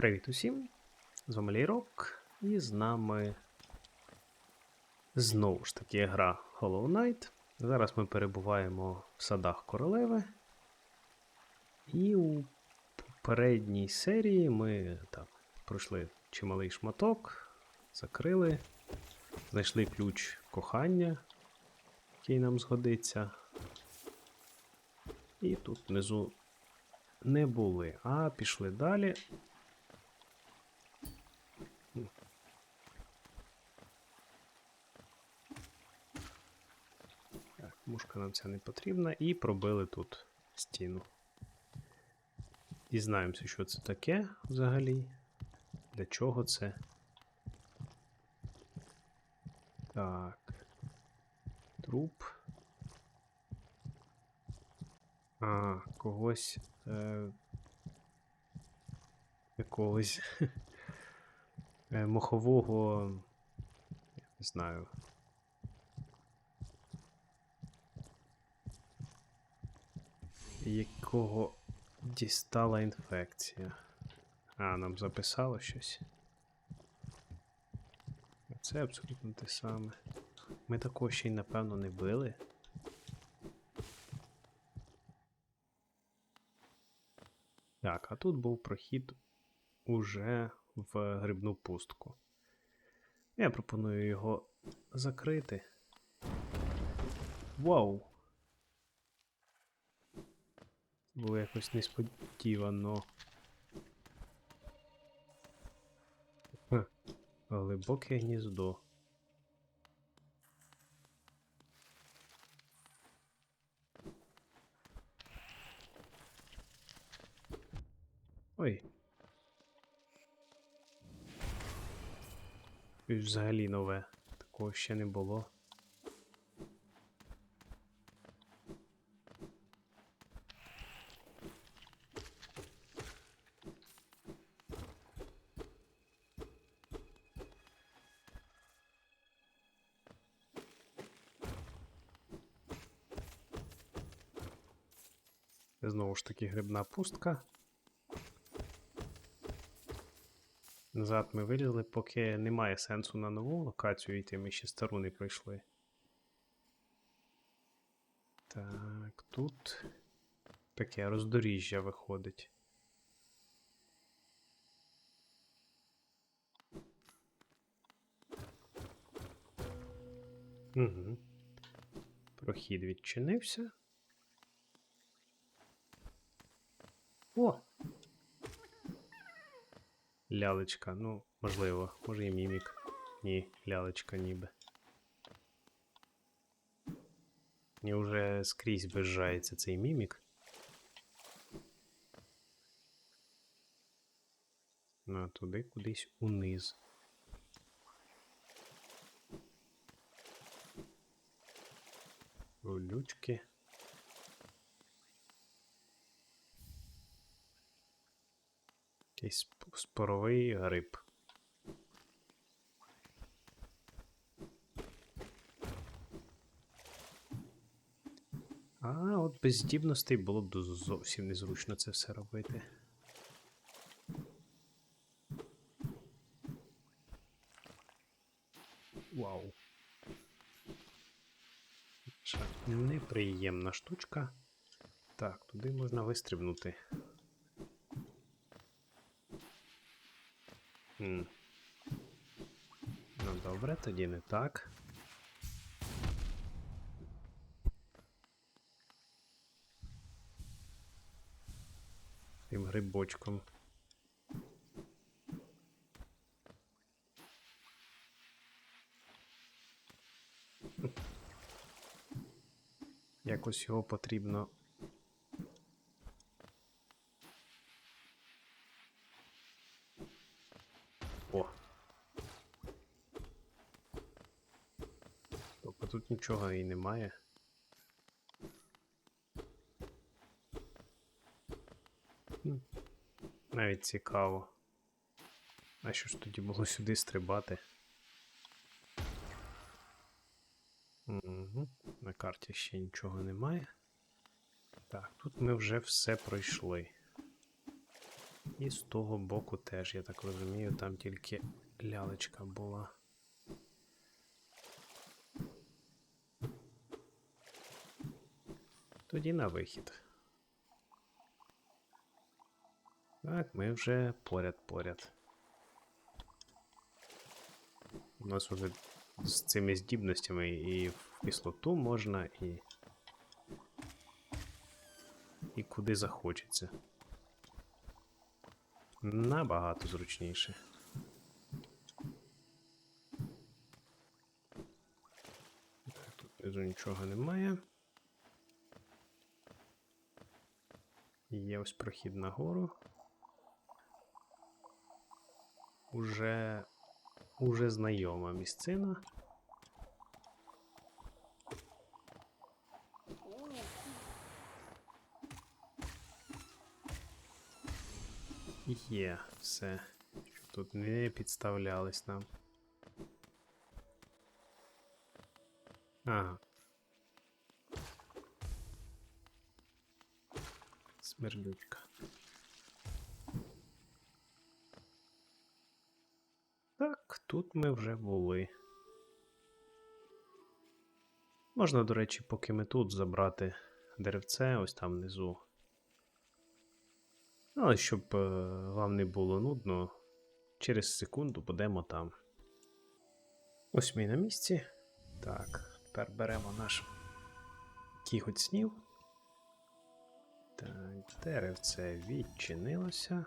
Привіт усім! З вами Лейрок, і з нами знову ж таки гра Hollow Knight. Зараз ми перебуваємо в садах королеви. І у попередній серії ми так, пройшли чималий шматок, закрили, знайшли ключ кохання, який нам згодиться. І тут внизу не були, а пішли далі. Мушка нам ця не потрібна. І пробили тут стіну. Дізнаємося, що це таке взагалі. Для чого це. Так. Труп. А, когось. Е, якогось е, мохового. Не знаю. Якого дістала інфекція. А, нам записало щось. Це абсолютно те саме. Ми такого ще й напевно не били. Так, а тут був прохід уже в грибну пустку. Я пропоную його закрити. Вау! Було якось несподівано. Ха, Глибоке гніздо. Ой. І взагалі нове. Такого ще не було. Знову ж таки грибна пустка. Назад ми вилізли, поки немає сенсу на нову локацію йти, ми ще стару не пройшли. Так, тут таке роздоріжжя виходить. Угу. Прохід відчинився. О! Лялечка, ну, можливо, може і мімік. Ні, лялечка ніби. Мені вже скрізь безжається цей мімік. Ну, туди кудись униз. Рулючки. Якийсь споровий гриб. А от без здібностей було б зовсім незручно це все робити. Вау. Неприємна штучка. Так, туди можна вистрибнути. Ну добре, тоді не так. Тим грибочком. Якось його потрібно. О. Тобто тут нічого і немає. Навіть цікаво. А що ж тоді було сюди стрибати? Угу. На карті ще нічого немає. Так, тут ми вже все пройшли. І з того боку теж, я так розумію, там тільки лялечка була. Тоді на вихід. Так, ми вже поряд-поряд. У нас вже з цими здібностями і в кислоту можна, і. І куди захочеться. Набагато зручніше. Так, тут внизу нічого немає. Є ось прохід нагору. Уже, уже знайома місцина. Є все. Щоб тут не підставлялись нам. Ага. Смердючка. Так, тут ми вже були. Можна, до речі, поки ми тут забрати деревце, ось там внизу. Але щоб е, вам не було нудно, через секунду будемо там. Ось ми на місці. Так, тепер беремо наш кіготь снів. Так, деревце відчинилося.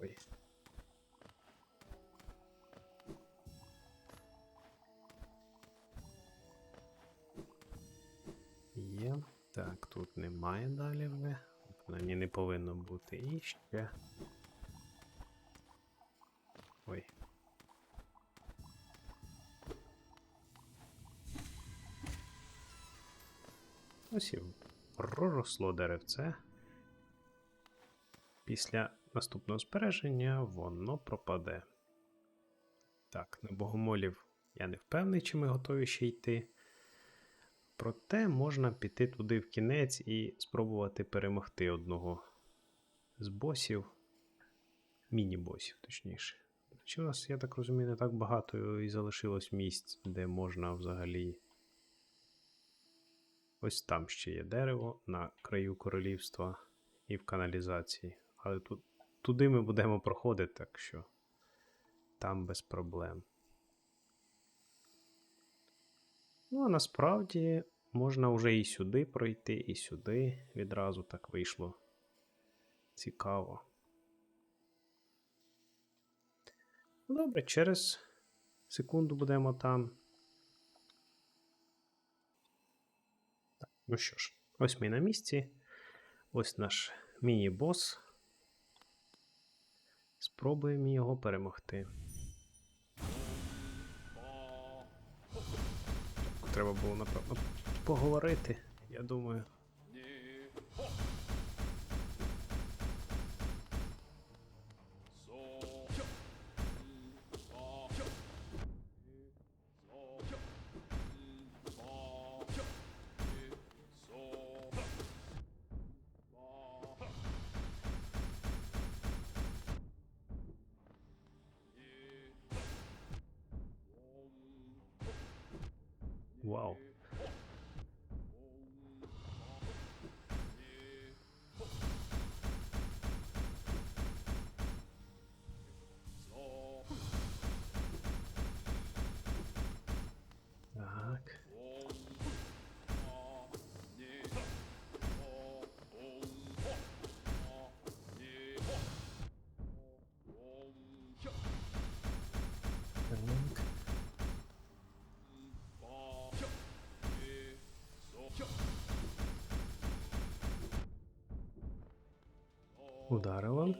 Ой. Є. Так, тут немає далі вже. Принаймні не повинно бути. І ще. Ой. Ось і проросло деревце. Після наступного збереження воно пропаде. Так, на богомолів я не впевнений, чи ми готові ще йти. Проте можна піти туди в кінець і спробувати перемогти одного з босів. Міні-босів, точніше. Чи у нас, я так розумію, не так багато і залишилось місць, де можна взагалі. Ось там ще є дерево на краю королівства і в каналізації. Але тут, туди ми будемо проходити, так що там без проблем. Ну, а насправді можна вже і сюди пройти, і сюди відразу так вийшло. Цікаво. Добре, через секунду будемо там. Ну що ж, ось ми на місці. Ось наш міні-бос. Спробуємо його перемогти. Треба було, напевно, поговорити, я думаю. Вау. Ударило.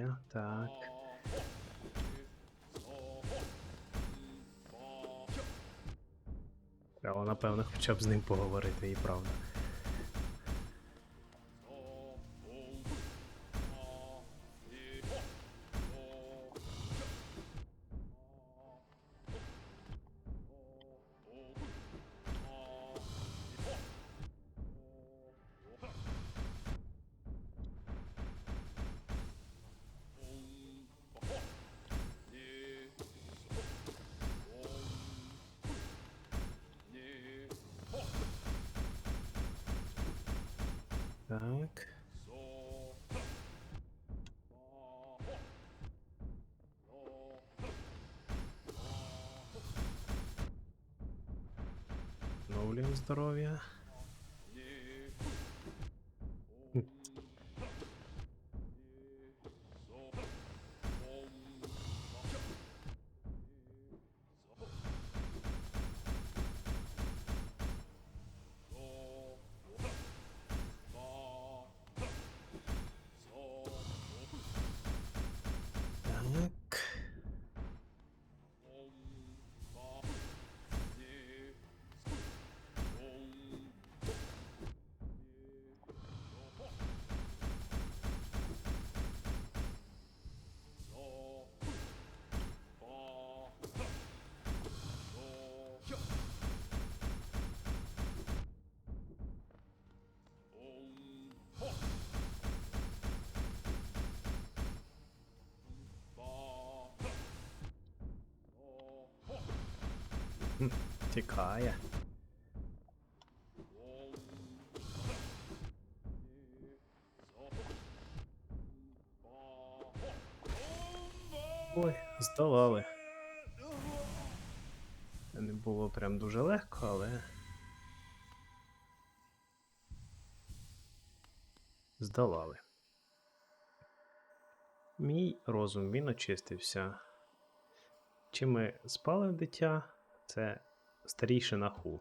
Я так. Треба, напевно, хоча б з ним поговорити, і правда. Оновлюємо здоров'я. Тікає. Ой, здолали. Не було прям дуже легко, але. Здолали. Мій розум він очистився. Чи ми спали в дитя? Це старійшина ху.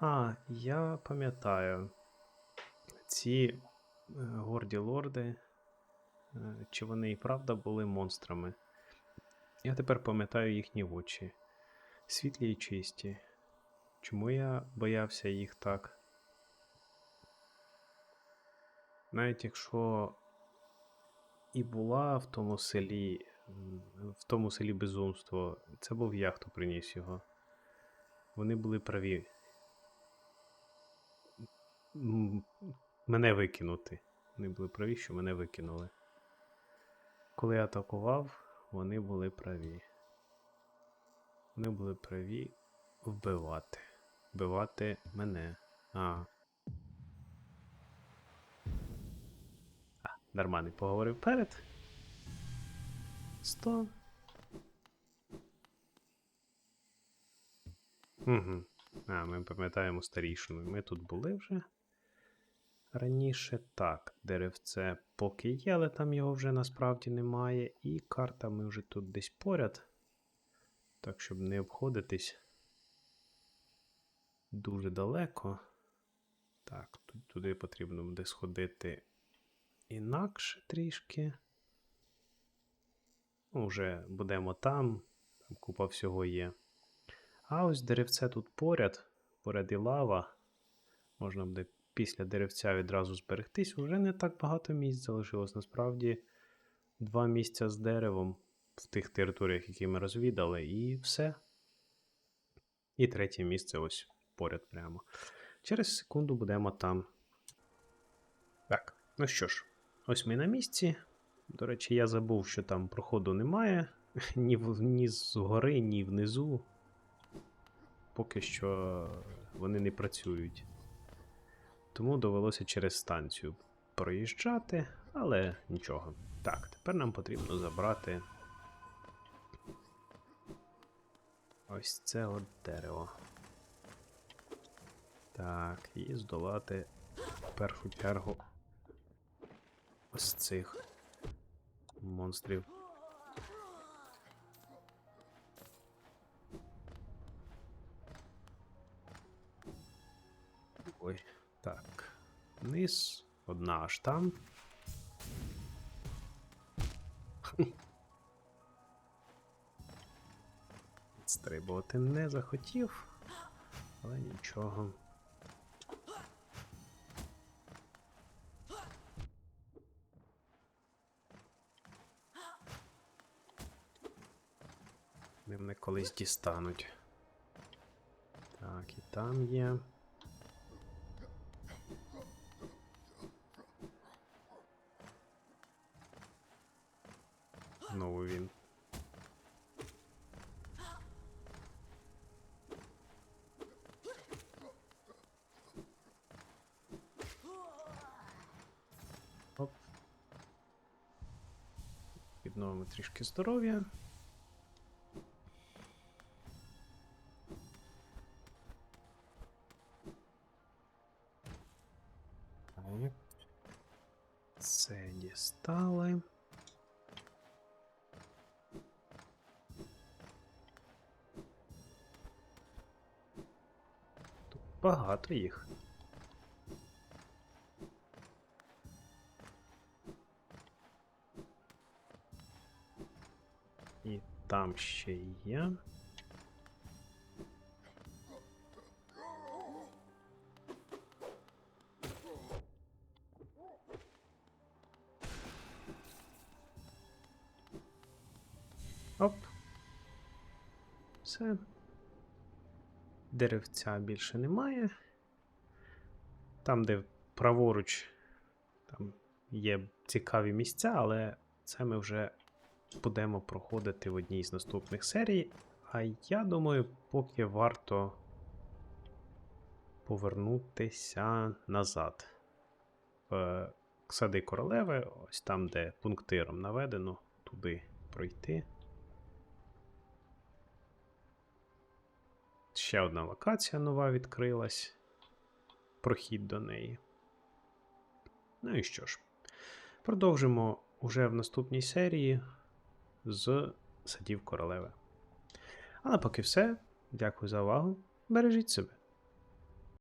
А, я пам'ятаю. Ці е, горді лорди, е, чи вони і правда були монстрами. Я тепер пам'ятаю їхні очі. Світлі і чисті. Чому я боявся їх так? Навіть якщо і була в тому селі, в тому селі безумство, це був я, хто приніс його. Вони були праві. Мене викинути. Вони були праві, що мене викинули. Коли я атакував, вони були праві. Вони були праві вбивати. Вбивати мене. А. А, не поговорив перед. 100. Угу. А, ми пам'ятаємо старішину. Ми тут були вже. Раніше так, деревце поки є, але там його вже насправді немає. І карта ми вже тут десь поряд. Так, щоб не обходитись дуже далеко. Так, туди потрібно буде сходити інакше трішки. Ну, вже будемо там, там купа всього є. А ось деревце тут поряд, поряд і лава. Можна буде після деревця відразу зберегтись. Уже не так багато місць залишилось. Насправді, два місця з деревом в тих територіях, які ми розвідали, і все. І третє місце ось поряд прямо. Через секунду будемо там. Так, ну що ж, ось ми на місці. До речі, я забув, що там проходу немає. Ні, в- ні згори, ні внизу. Поки що вони не працюють. Тому довелося через станцію проїжджати, але нічого. Так, тепер нам потрібно забрати ось це от дерево. Так, і здолати в першу чергу ось цих монстрів. вниз, одна аж там. Стрибувати не захотів, але нічого. Вони мене колись дістануть. Так, і там є. Відновимо трішки здоров'я. Так. Це дістали. Тут багато їх. Там ще є. Оп. Все. Деревця більше немає. Там, де праворуч, там є цікаві місця, але це ми вже будемо проходити в одній з наступних серій. А я думаю, поки варто повернутися назад. В сади королеви, ось там, де пунктиром наведено, туди пройти. Ще одна локація нова відкрилась. Прохід до неї. Ну і що ж, продовжимо уже в наступній серії з садів королеви. Але поки все. Дякую за увагу. Бережіть себе.